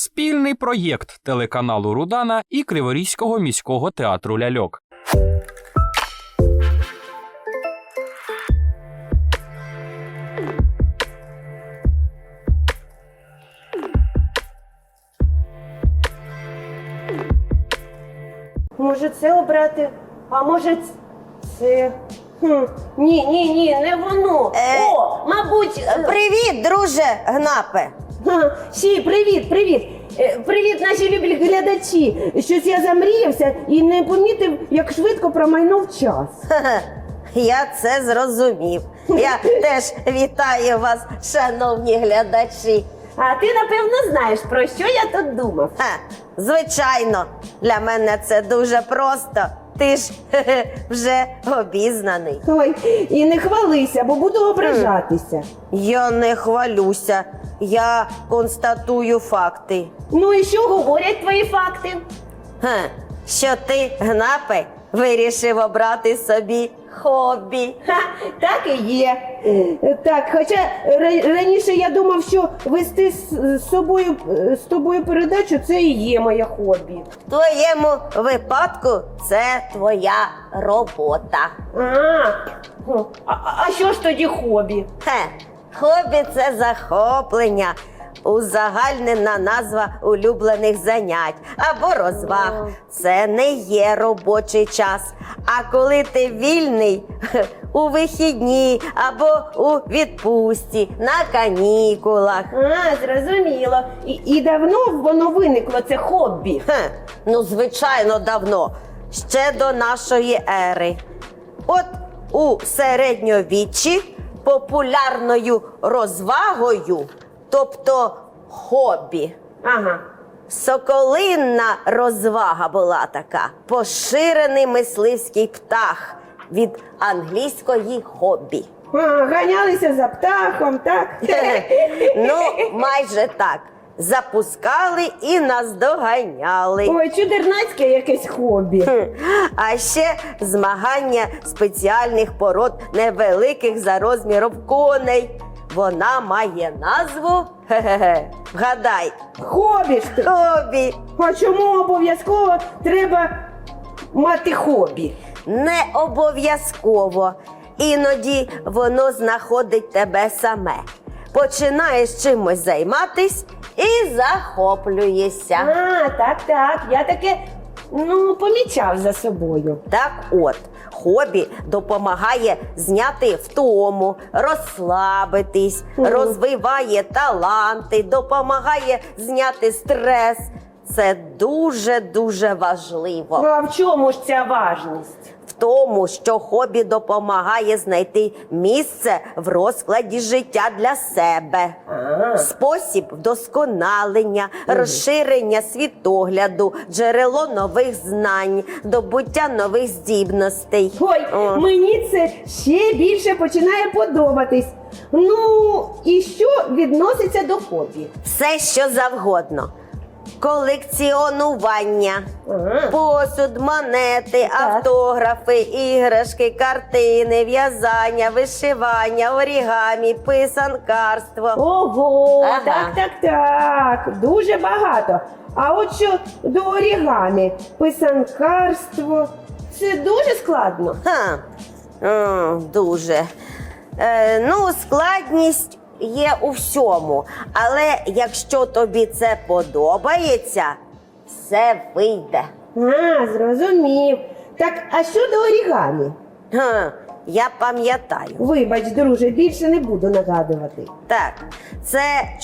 спільний проєкт телеканалу Рудана і Криворізького міського театру ляльок. Може це обрати, а може це. Хм. Ні, ні, ні, не воно. Е, О, мабуть. е, Привіт, друже Гнапе. Сі, привіт, привіт. Е, Привіт, наші любі глядачі. Щось я замріявся і не помітив, як швидко промайнув час. Я це зрозумів. Я теж вітаю вас, шановні глядачі. А ти, напевно, знаєш, про що я тут думав. Ха, звичайно, для мене це дуже просто. Ти ж вже обізнаний. Ой, і не хвалися, бо буду ображатися. Я не хвалюся, я констатую факти. Ну і що говорять твої факти? Хе, що ти, Гнапе, вирішив обрати собі хобі. Ха, так і є. Так, хоча раніше я думав, що вести з, собою з тобою передачу це і є моє хобі. В твоєму випадку це твоя робота. А, а, а що ж тоді хобі? Хе, хобі це захоплення, узагальнена назва улюблених занять або розваг. Це не є робочий час. А коли ти вільний у вихідні або у відпустці, на канікулах. А, зрозуміло. І, і давно воно виникло це хобі. Хе, ну, звичайно, давно, ще до нашої ери. От у середньовіччі популярною розвагою, тобто хобі. Ага. Соколинна розвага була така. Поширений мисливський птах від англійської хобі. А, ганялися за птахом, так? ну, майже так. Запускали і наздоганяли. Ой, чудернацьке якесь хобі. Хм. А ще змагання спеціальних пород невеликих за розміром коней. Вона має назву. Хе-хе-хе. Вгадай, Хобі ж ти. хобі. А чому обов'язково треба мати хобі? Не обов'язково. Іноді воно знаходить тебе саме. Починаєш чимось займатись і захоплюєшся. А, так, так. Я таке ну, помічав за собою. Так от, хобі допомагає зняти втому, розслабитись, Мгм. розвиває таланти, допомагає зняти стрес. Це дуже-дуже важливо. Ну, а в чому ж ця важність? Тому, що хобі допомагає знайти місце в розкладі життя для себе. Спосіб вдосконалення, розширення світогляду, джерело нових знань, добуття нових здібностей. Ой, О. мені це ще більше починає подобатись. Ну, і що відноситься до хобі? Все, що завгодно. Колекціонування, Ага. посуд, монети, Так. автографи, іграшки, картини, в'язання, вишивання, орігамі, писанкарство. Ого, Ага. так, так, так. Дуже багато. А от що до орігамі, писанкарство. Це дуже складно. Ха. М, дуже. Е, ну, складність є у всьому. Але якщо тобі це подобається, все вийде. А, зрозумів. Так, а що до орігамі? Ха, я пам'ятаю. Вибач, друже, більше не буду нагадувати. Так, це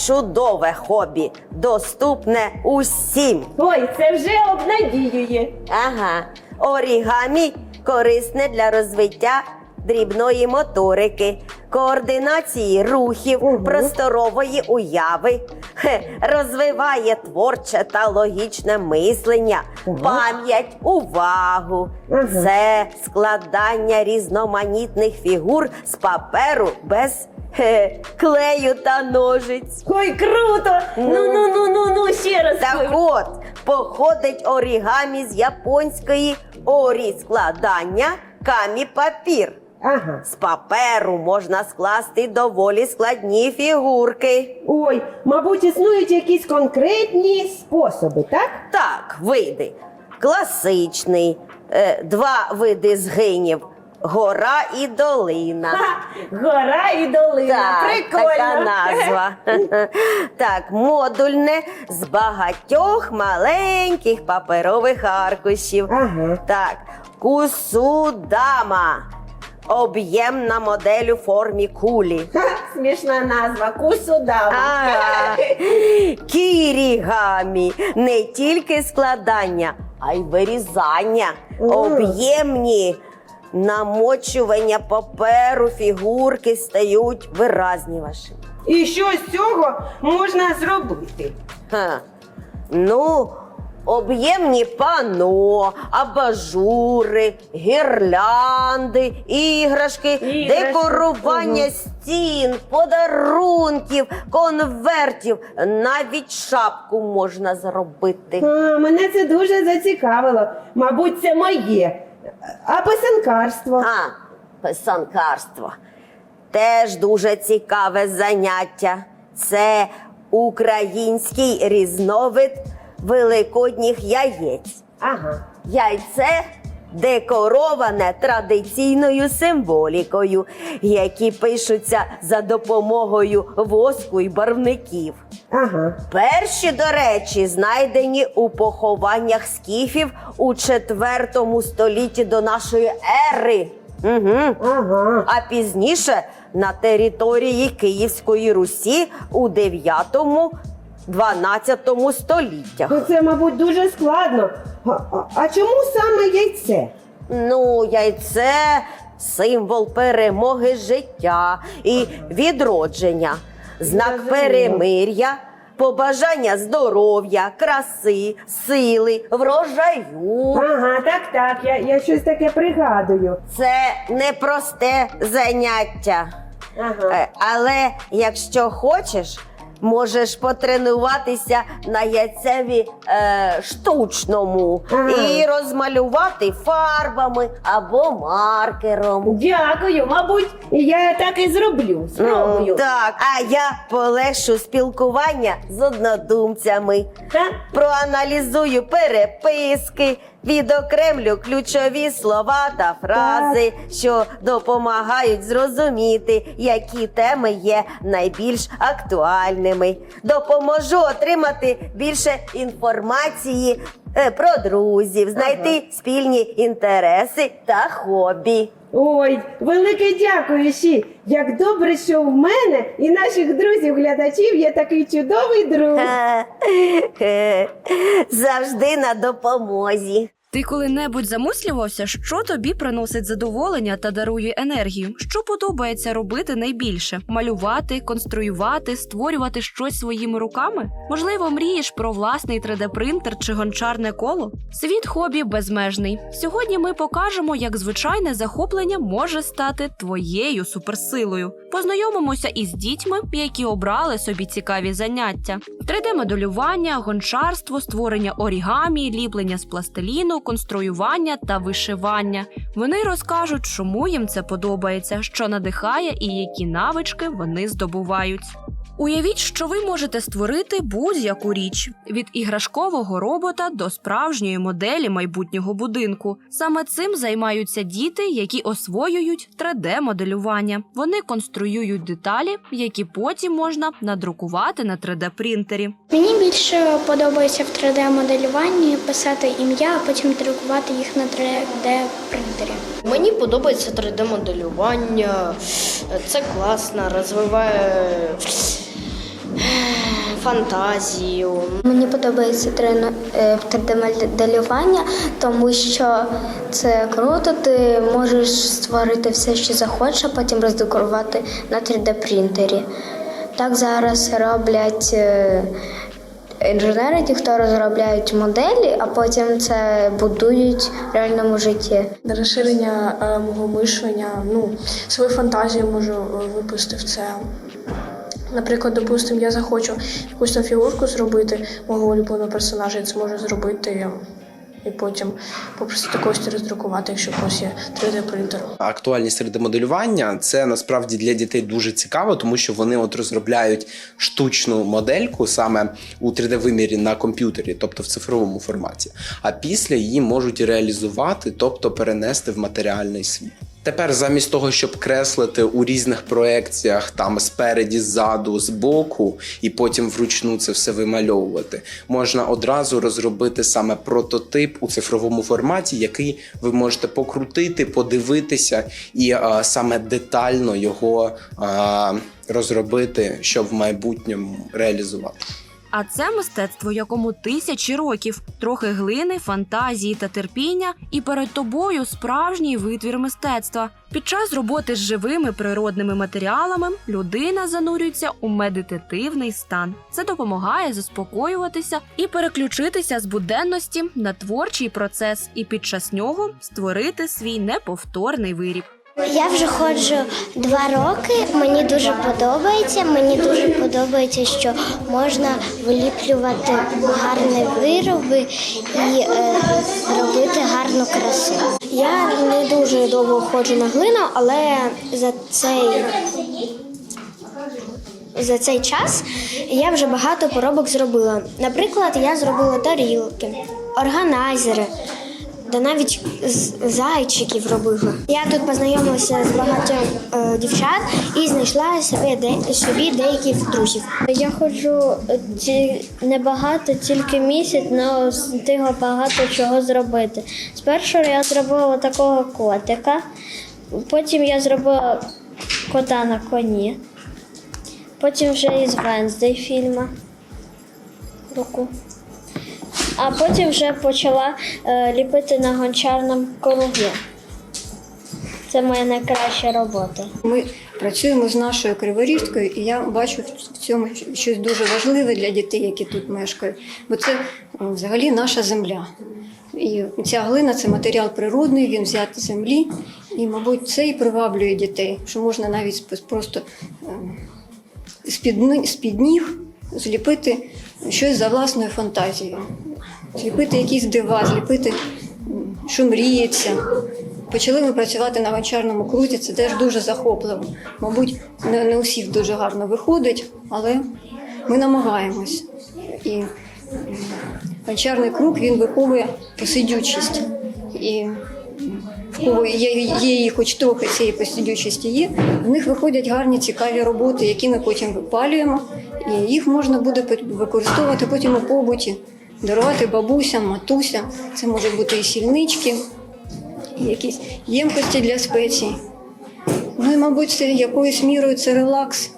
чудове хобі, доступне усім. Ой, це вже обнадіює. Ага, орігамі корисне для розвиття дрібної моторики, координації рухів, Мгм. просторової уяви, Хе, розвиває творче та логічне мислення, Ага. пам'ять, увагу. Ага. Це складання різноманітних фігур з паперу без хе, клею та ножиць. Ой, круто! Ну, ну, ну, ну, ну, ще раз. Так от, походить орігамі з японської орі складання камі папір. Ага. З паперу можна скласти доволі складні фігурки. Ой, мабуть, існують якісь конкретні способи, так? Так, види. Класичний, е, два види згинів. Гора і долина. Ха, гора і долина. Так, Прикольно. така назва. так, модульне з багатьох маленьких паперових аркушів. Ага. Так, кусудама. Об'ємна модель у формі кулі. Смішна назва. Кусудава. Ага. Кірігамі. Не тільки складання, а й вирізання. Мгм. Об'ємні. Намочування паперу, фігурки стають виразнішими. І що з цього можна зробити? Ха. Ну, об'ємні пано, абажури, гірлянди, іграшки, Іграшки, декорування стін, подарунків, конвертів. Навіть шапку можна зробити. А, мене це дуже зацікавило. Мабуть, це моє. А писанкарство. А, писанкарство. Теж дуже цікаве заняття. Це український різновид великодніх яєць. Ага. Яйце декороване традиційною символікою, які пишуться за допомогою воску і барвників. Ага. Перші, до речі, знайдені у похованнях скіфів у IV столітті до нашої ери. Угу. Ага. А пізніше на території Київської Русі у 9-12 століттях. Ну це, мабуть, дуже складно. А, а, а чому саме яйце? Ну, яйце символ перемоги життя і відродження, знак Зрозуміло. перемир'я, побажання здоров'я, краси, сили, врожаю. Ага, так, так. Я, я щось таке пригадую. Це непросте заняття. Ага. Е, Але якщо хочеш, можеш потренуватися на яйцеві е, штучному Ага. і розмалювати фарбами або маркером. Дякую, мабуть, я так і зроблю. Спробую. М, Так, а я полегшу спілкування з однодумцями. Так? Проаналізую переписки, відокремлю ключові слова та фрази, що допомагають зрозуміти, які теми є найбільш актуальними. Допоможу отримати більше інформації е, про друзів, знайти спільні інтереси та хобі. Ой, велике дякую Ші. Як добре, що в мене і наших друзів-глядачів є такий чудовий друг. Завжди на допомозі. Ти коли-небудь замислювався, що тобі приносить задоволення та дарує енергію? Що подобається робити найбільше? Малювати, конструювати, створювати щось своїми руками? Можливо, мрієш про власний 3D-принтер чи гончарне коло? Світ хобі безмежний. Сьогодні ми покажемо, як звичайне захоплення може стати твоєю суперсилою. Познайомимося із дітьми, які обрали собі цікаві заняття: 3D-моделювання, гончарство, створення орігамі, ліплення з пластиліну, конструювання та вишивання. Вони розкажуть, чому їм це подобається, що надихає і які навички вони здобувають. Уявіть, що ви можете створити будь-яку річ від іграшкового робота до справжньої моделі майбутнього будинку. Саме цим займаються діти, які освоюють 3D-моделювання. Вони конструюють деталі, які потім можна надрукувати на 3D-принтері. Мені більше подобається в 3D-моделюванні писати ім'я, а потім друкувати їх на 3D-принтері. Мені подобається 3D-моделювання. Це класно, розвиває фантазію. Мені подобається 3D-моделювання, тому що це круто, ти можеш створити все, що захочеш, а потім роздекорувати на 3D-принтері. Так зараз роблять е, інженери, ті, хто розробляють моделі, а потім це будують в реальному житті. На розширення е, мого мишлення, ну, свою фантазію можу е, випустити в це. Наприклад, допустимо, я захочу якусь там фігурку зробити мого улюбленого персонажа, я це можу зробити і потім попросити когось роздрукувати, якщо когось є 3D-принтер. Актуальність 3D-моделювання це насправді для дітей дуже цікаво, тому що вони от розробляють штучну модельку саме у 3D-вимірі на комп'ютері, тобто в цифровому форматі. А після її можуть реалізувати, тобто перенести в матеріальний світ. Тепер, замість того, щоб креслити у різних проекціях там спереді, ззаду, збоку, і потім вручну це все вимальовувати, можна одразу розробити саме прототип у цифровому форматі, який ви можете покрутити, подивитися і а, саме детально його а, розробити, щоб в майбутньому реалізувати. А це мистецтво, якому тисячі років, трохи глини, фантазії та терпіння, і перед тобою справжній витвір мистецтва. Під час роботи з живими природними матеріалами людина занурюється у медитативний стан. Це допомагає заспокоюватися і переключитися з буденності на творчий процес, і під час нього створити свій неповторний виріб. Я вже ходжу два роки. Мені дуже подобається. Мені дуже подобається, що можна виліплювати гарні вироби і е, робити гарну красу. Я не дуже довго ходжу на глину, але за цей. За цей час я вже багато поробок зробила. Наприклад, я зробила тарілки, органайзери, та навіть з- зайчиків робила. Я тут познайомилася з багатьом е, дівчат і знайшла собі, де, собі деяких друзів. Я ходжу ті, небагато, тільки місяць, але встигла багато чого зробити. Спершу я зробила такого котика, потім я зробила кота на коні, потім вже із Венздей фільма. Руку. А потім вже почала е, ліпити на гончарному кругі. Це моя найкраща робота. Ми працюємо з нашою криворіжкою, і я бачу в цьому щось дуже важливе для дітей, які тут мешкають, бо це взагалі наша земля. І ця глина це матеріал природний, він взятий з землі. І, мабуть, це і приваблює дітей, що можна навіть просто ем, з-під ніг зліпити щось за власною фантазією, зліпити якісь дива, зліпити, що мріється. Почали ми працювати на гончарному круті, це теж дуже захопливо. Мабуть, не, не у всіх дуже гарно виходить, але ми намагаємось. І гончарний круг він виховує посидючість. І є її хоч трохи цієї посидючості є, в них виходять гарні цікаві роботи, які ми потім випалюємо, і їх можна буде використовувати потім у побуті, дарувати бабусям, матусям. Це можуть бути і сільнички, і якісь ємкості для спецій. Ну і, мабуть, це якоюсь мірою це релакс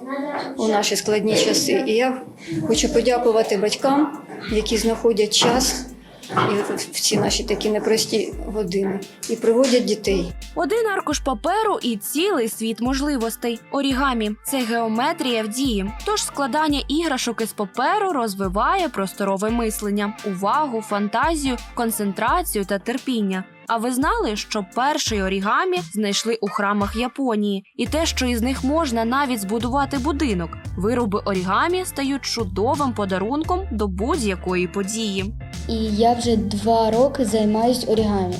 у наші складні часи. І я хочу подякувати батькам, які знаходять час і в ці наші такі непрості години і приводять дітей. Один аркуш паперу і цілий світ можливостей. Орігамі це геометрія в дії. Тож складання іграшок із паперу розвиває просторове мислення, увагу, фантазію, концентрацію та терпіння. А ви знали, що перший орігамі знайшли у храмах Японії, і те, що із них можна навіть збудувати будинок. Вироби орігамі стають чудовим подарунком до будь-якої події. І я вже два роки займаюсь орігамі.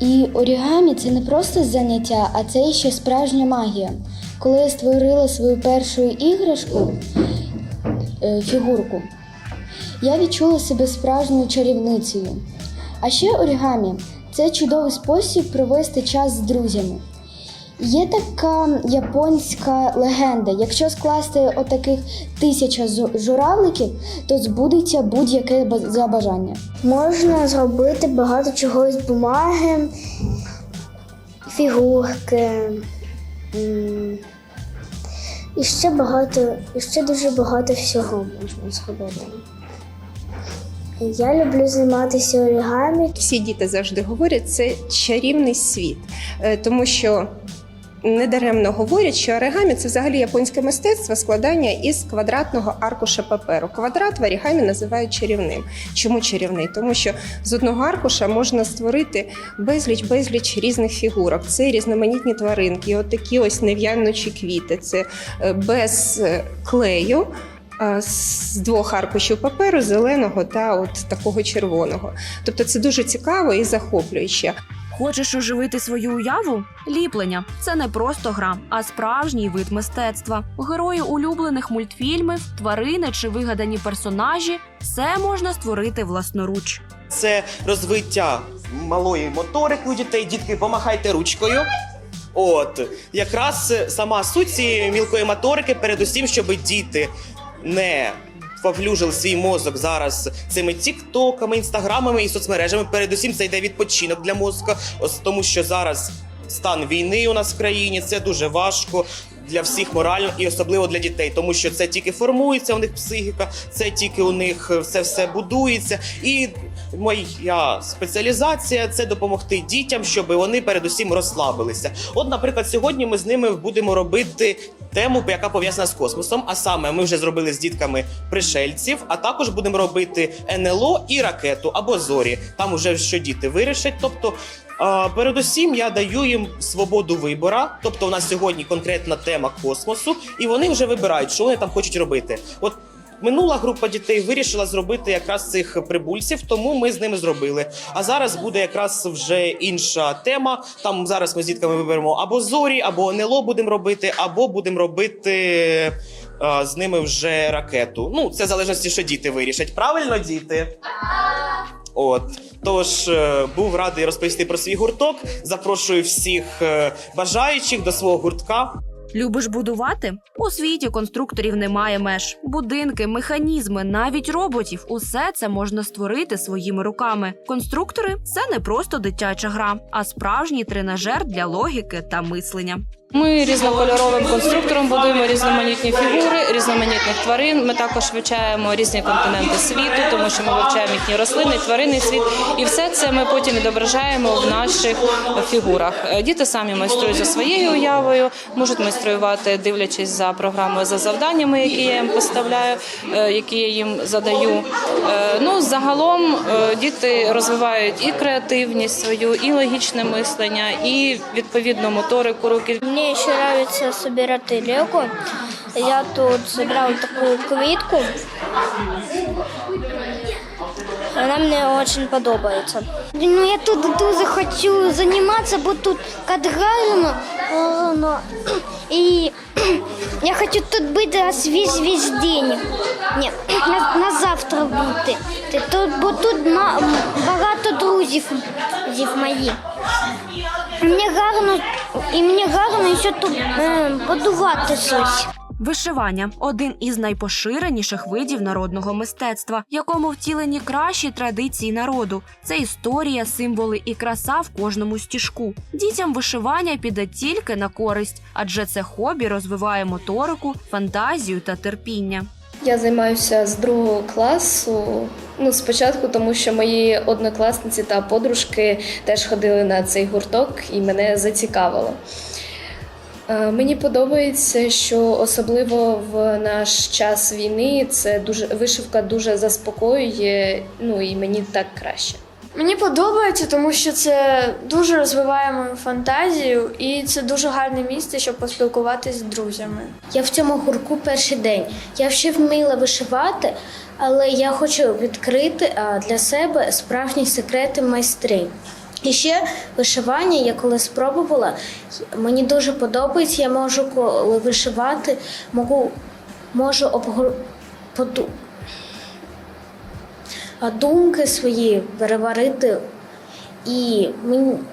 І орігамі це не просто заняття, а це ще справжня магія. Коли я створила свою першу іграшку, е, фігурку, я відчула себе справжньою чарівницею. А ще орігамі це чудовий спосіб провести час з друзями. Є така японська легенда: якщо скласти отаких тисяча журавликів, то збудеться будь-яке забажання. Можна зробити багато чого з бумаги, фігурки. І ще багато, і ще дуже багато всього можна зробити. Я люблю займатися орігамі. всі діти завжди говорять, це чарівний світ, Е, тому що недаремно говорять, що оригамі це взагалі японське мистецтво складання із квадратного аркуша паперу. Квадрат в оригамі називають чарівним. Чому чарівний? Тому що з одного аркуша можна створити безліч безліч різних фігурок. Це різноманітні тваринки, от такі ось нев'яночі квіти. Це е, без е, клею. З двох аркушів паперу, зеленого та от такого червоного. Тобто це дуже цікаво і захоплююче. Хочеш оживити свою уяву? Ліплення це не просто гра, а справжній вид мистецтва. Герої улюблених мультфільмів, тварини чи вигадані персонажі все можна створити власноруч. це розвиття малої моторики у дітей. Дітки, помахайте ручкою. От якраз сама суть цієї мілкої моторики, передусім, щоб діти не поплюжили свій мозок зараз цими тіктоками, інстаграмами і соцмережами. Передусім, це йде відпочинок для мозка, тому що зараз стан війни у нас в країні це дуже важко. Для всіх морально і особливо для дітей, тому що це тільки формується у них психіка, це тільки у них все все будується. І моя спеціалізація це допомогти дітям, щоб вони передусім розслабилися. От, наприклад, сьогодні ми з ними будемо робити тему, яка пов'язана з космосом. А саме ми вже зробили з дітками пришельців, а також будемо робити НЛО і ракету або зорі. Там уже що діти вирішать. Тобто, передусім, я даю їм свободу вибора. Тобто, у нас сьогодні конкретна тема космосу, і вони вже вибирають, що вони там хочуть робити. От Минула група дітей вирішила зробити якраз цих прибульців, тому ми з ними зробили. А зараз буде якраз вже інша тема. Там зараз ми з дітками виберемо або зорі, або НЛО будемо робити, або будемо робити е, з ними вже ракету. Ну, це в залежності, що діти вирішать. Правильно, діти? От тож е, був радий розповісти про свій гурток. Запрошую всіх е, бажаючих до свого гуртка. Любиш будувати? У світі конструкторів немає меж. Будинки, механізми, навіть роботів усе це можна створити своїми руками. Конструктори це не просто дитяча гра, а справжній тренажер для логіки та мислення. Ми різнокольоровим конструктором будуємо різноманітні фігури, різноманітних тварин. Ми також вивчаємо різні континенти світу, тому що ми вивчаємо їхні рослини, тваринний світ, і все це ми потім відображаємо в наших фігурах. Е, Діти самі майструють за своєю уявою, можуть майструювати, дивлячись за програмою за завданнями, які я їм поставляю, е, які я їм задаю. Е, Ну загалом діти розвивають і креативність свою, і логічне мислення, і відповідно моторику руки. Мені ще подобається збирати лего. Я тут зібрала таку квітку. Вона мені дуже подобається. Ну, я тут дуже хочу займатися, бо тут так гарно. І я хочу тут бути аж весь, весь день. Ні, на, на завтра бути. Тут, бо тут багато друзів моїх. Мені гарно, і мені гарно ще тут е, щось. Вишивання один із найпоширеніших видів народного мистецтва, якому втілені кращі традиції народу. Це історія, символи і краса в кожному стіжку. Дітям вишивання піде тільки на користь, адже це хобі розвиває моторику, фантазію та терпіння. Я займаюся з другого класу. Ну, спочатку, тому що мої однокласниці та подружки теж ходили на цей гурток і мене зацікавило. Е, Мені подобається, що особливо в наш час війни це дуже вишивка дуже заспокоює. Ну і мені так краще. Мені подобається, тому що це дуже розвиває мою фантазію, і це дуже гарне місце, щоб поспілкуватися з друзями. Я в цьому гурку перший день. Я ще вміла вишивати, але я хочу відкрити для себе справжні секрети майстринь. І ще вишивання, я коли спробувала, мені дуже подобається. Я можу, коли вишивати, можу, можу обгор... думки свої переварити і,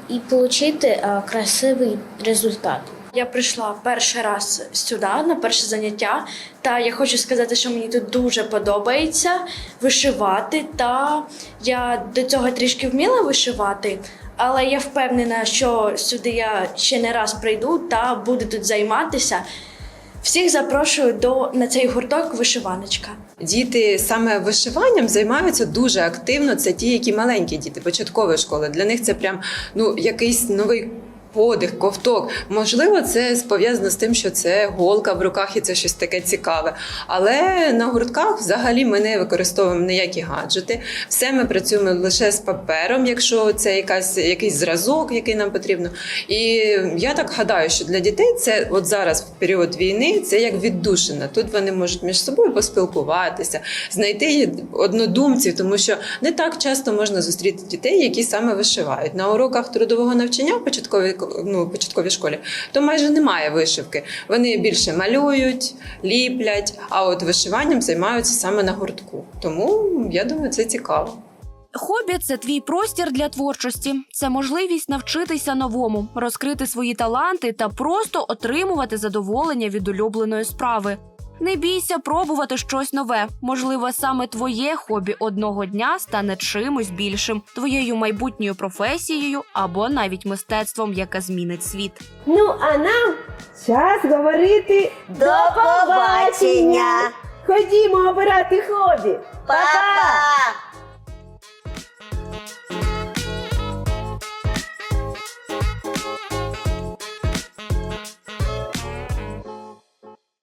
і отримати красивий результат. Я прийшла перший раз сюди на перше заняття, та я хочу сказати, що мені тут дуже подобається вишивати. Та я до цього трішки вміла вишивати, але я впевнена, що сюди я ще не раз прийду та буду тут займатися. Всіх запрошую до на цей гурток вишиваночка. Діти саме вишиванням займаються дуже активно. Це ті, які маленькі діти початкової школи. Для них це прям ну якийсь новий подих, ковток. Можливо, це пов'язано з тим, що це голка в руках і це щось таке цікаве. Але на гуртках взагалі ми не використовуємо ніякі гаджети. Все ми працюємо лише з папером, якщо це якась, якийсь зразок, який нам потрібно. І я так гадаю, що для дітей це от зараз в період війни це як віддушина. Тут вони можуть між собою поспілкуватися, знайти однодумців, тому що не так часто можна зустріти дітей, які саме вишивають. На уроках трудового навчання в початковій, ну, початковій школі то майже немає вишивки. Вони більше малюють, ліплять, а от вишиванням займаються саме на гуртку. Тому я думаю, це цікаво. Хобі це твій простір для творчості. Це можливість навчитися новому, розкрити свої таланти та просто отримувати задоволення від улюбленої справи. Не бійся пробувати щось нове. Можливо, саме твоє хобі одного дня стане чимось більшим, твоєю майбутньою професією або навіть мистецтвом, яке змінить світ. Ну, а нам час говорити до побачення. Ходімо обирати хобі. Па-па!